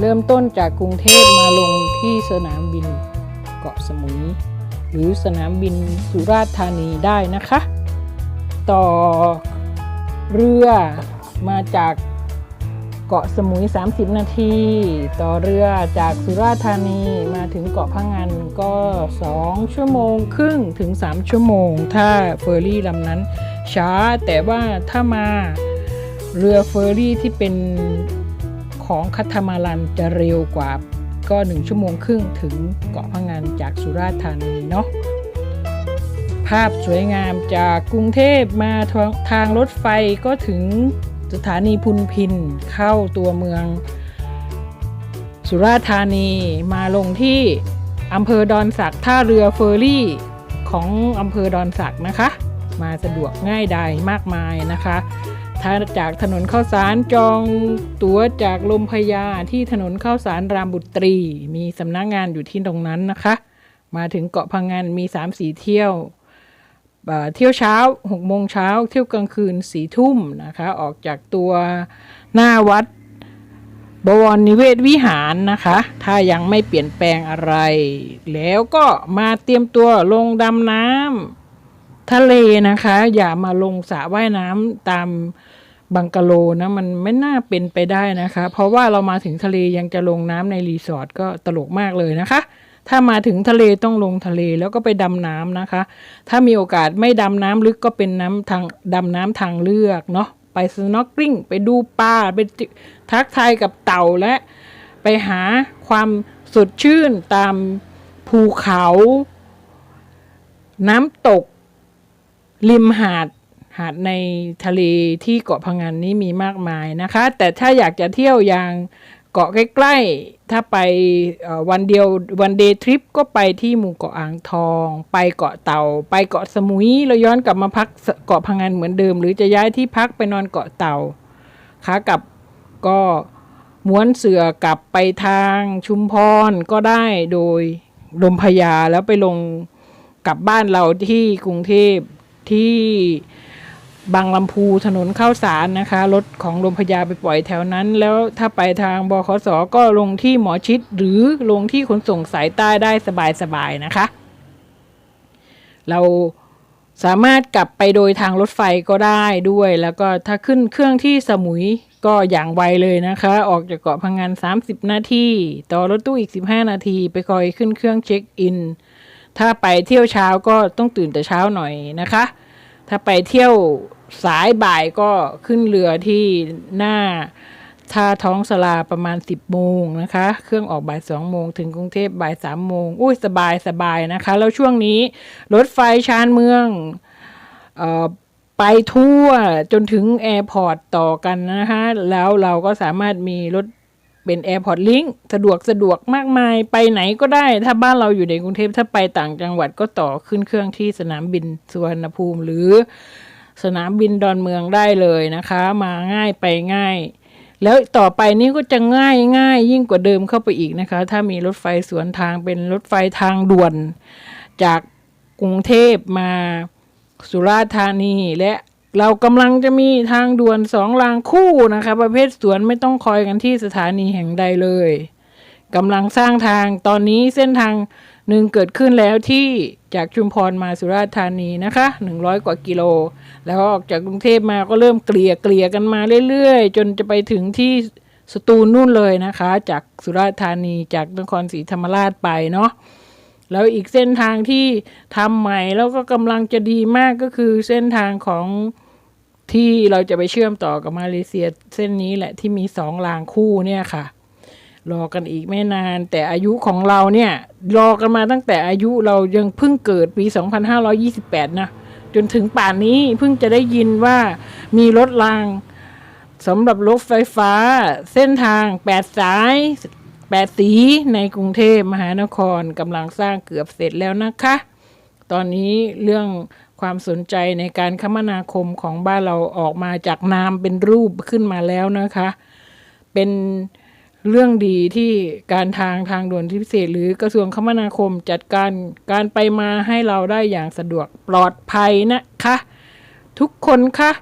เริ่มต้นจากกรุงเทพมาลงที่สนามบินเกาะสมุย หรือสนามบินสุราษฎร์ธานีได้นะคะ ต่อเรือมาจากเกาะสมุย 30 นาที ต่อเรือจากสุราษฎร์ธานีมาถึงเกาะพังงานก็ 2 ชั่วโมงครึ่งถึง 3 ชั่วโมง ถ้าเฟอร์รี่ลำนั้นช้าแต่ว่าถ้ามาเรือเฟอร์รี่ที่เป็น ของคัตมารันจะเร็วกว่าก็ 1 ชั่วโมงครึ่งถึงเกาะพังงานจากสุราษฎร์ธานีเนาะภาพสวยงามจากกรุงเทพมาทาทางรถไฟก็ถึงสถานีพุนพินเข้าตัวเมือง สุราษฎร์ธานีมาลงที่อำเภอดอนสักท่าเรือเฟอร์รี่ของอำเภอดอนสักนะคะ มาสะดวกง่ายดายมากมายนะคะ ถ้าจากถนนข้าวสารจองตั๋วจากลมพยาที่ถนนข้าวสารรามบุตรี มีสำนักงงานอยู่ที่ตรงนั้นนะคะ มาถึงเกาะพังงานมี3-4เที่ยวเที่ยวเช้า6โมงเช้าเที่ยวกลางคืนสี่ทุ่มนะคะ ออกจากตัวหน้าวัดบวรนิเวศวิหารนะคะ ถ้ายังไม่เปลี่ยนแปลงอะไร แล้วก็มาเตรียมตัวลงดำน้ำ ทะเลนะคะ อย่ามาลงสระว่ายน้ำตามบังกะโลนะ มันไม่น่าเป็นไปได้นะคะ เพราะว่าเรามาถึงทะเลยังจะลงน้ำในรีสอร์ทก็ตลกมากเลยนะคะ ถ้ามาถึงทะเลต้องลงทะเลแล้วก็ไปดำน้ำนะคะ ถ้ามีโอกาสไม่ดำน้ำลึกก็เป็นน้ำทางดำน้ำทางเลือกเนาะไปสโนว์กลิ้งไปดูปลาไปทักทายกับเต่าและไปหาความสดชื่นตามภูเขา น้ำตก ริมหาดหาดในทะเลที่เกาะพังงานนี้มีมากมายนะคะ แต่ถ้าอยากจะเที่ยวอย่างเกาะใกล้ๆ ถ้าไปวันเดียววันเดย์ทริปก็ไปที่หมู่เกาะอ่างทอง ไปเกาะเต่า ไปเกาะสมุยแล้วย้อนกลับมาพักเกาะพังงานเหมือนเดิม หรือจะย้ายที่พักไปนอนเกาะเต่าขากลับก็ม้วนเสือกลับไปทางชุมพรก็ได้โดยลมพญาแล้วไปลงกลับบ้านเราที่กรุงเทพ ที่บางลำพูถนนเข้าสารนะคะ รถของลมพญาไปปล่อยแถวนั้น แล้วถ้าไปทางบขสก็ลงที่หมอชิด หรือลงที่ขนส่งสายใต้ได้สบายๆนะคะ เราสามารถกลับไปโดยทางรถไฟก็ได้ด้วย แล้วก็ถ้าขึ้นเครื่องที่สมุยก็อย่างไวเลยนะคะ ออกจากเกาะพังงาน 30 นาที ต่อรถตู้อีก 15 นาที ไปคอยขึ้นเครื่องเช็คอิน ถ้าไปเที่ยวเช้าก็ต้องตื่นแต่เช้าหน่อยนะคะ ถ้าไปเที่ยวสายบ่ายก็ขึ้นเรือที่หน้าท่าท้องสลาประมาณ 10โมงนะคะ เครื่องออกบ่าย2โมงถึงกรุงเทพบ่าย3โมงอุ้ยสบายสบายนะคะ แล้วช่วงนี้รถไฟชานเมืองออไปทั่วจนถึงแอร์พอร์ตต่อกันนะคะ แล้วเราก็สามารถมีรถ เป็นแอร์พอร์ตลิงสะดวกสะดวกมากมายไปไหนก็ได้ ถ้าบ้านเราอยู่ในกรุงเทพถ้าไปต่างจังหวัดก็ต่อขึ้นเครื่องที่สนามบินสุวรรณภูมิหรือสนามบินดอนเมืองได้เลยนะคะ มาง่ายไปง่าย แล้วต่อไปนี้ก็จะง่ายง่ายยิ่งกว่าเดิมเข้าไปอีกนะคะ ถ้ามีรถไฟสวนทางเป็นรถไฟทางด่วน จากกรุงเทพมาสุราษฎร์ธานีและ เรากำลังจะมีทางด่วนสองรางคู่นะคะ ประเภทสวนไม่ต้องคอยกันที่สถานีแห่งใดเลยกำลังสร้างทางตอนนี้เส้นทางหนึ่งเกิดขึ้นแล้วที่จากชุมพรมาสุราษฎร์ธานีนะคะ 100 กว่ากิโล แล้วออกจากกรุงเทพมาก็เริ่มเกลี่ยเกลี่ยกันมาเรื่อยๆ จนจะไปถึงที่สตูลนู่นเลยนะคะ จากสุราษฎร์ธานีจากนครศรีธรรมราชไปเนาะ แล้วอีกเส้นทางที่ทำใหม่แล้วก็กำลังจะดีมากก็คือเส้นทางของที่เราจะไปเชื่อมต่อกับมาเลเซียเส้นนี้แหละที่มีสองรางคู่เนี่ยค่ะ รอกันอีกไม่นาน แต่อายุของเราเนี่ยรอกันมาตั้งแต่อายุเรายังเพิ่งเกิดปี 2528 นะ จนถึงป่านนี้เพิ่งจะได้ยินว่ามีรถรางสำหรับรถไฟฟ้า เส้นทาง 8 สาย 8สีในกรุงเทพมหานครกำลังสร้างเกือบเสร็จแล้วนะคะ ตอนนี้เรื่องความสนใจในการคมนาคมของบ้านเราออกมาจากนามเป็นรูปขึ้นมาแล้วนะคะ เป็นเรื่องดีที่การทางทางด่วนพิเศษ หรือกระทรวงคมนาคมจัดการการไปมาให้เราได้อย่างสะดวกปลอดภัยนะคะ ทุกคนคะ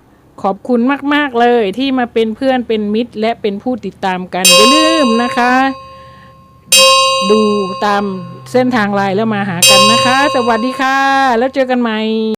ขอบคุณมาก ๆ เลยที่มาเป็นเพื่อนเป็นมิตร และเป็นผู้ติดตามกันอย่าลืมนะคะ ดูตามเส้นทางไลน์แล้วมาหากันนะคะ สวัสดีค่ะ แล้วเจอกันใหม่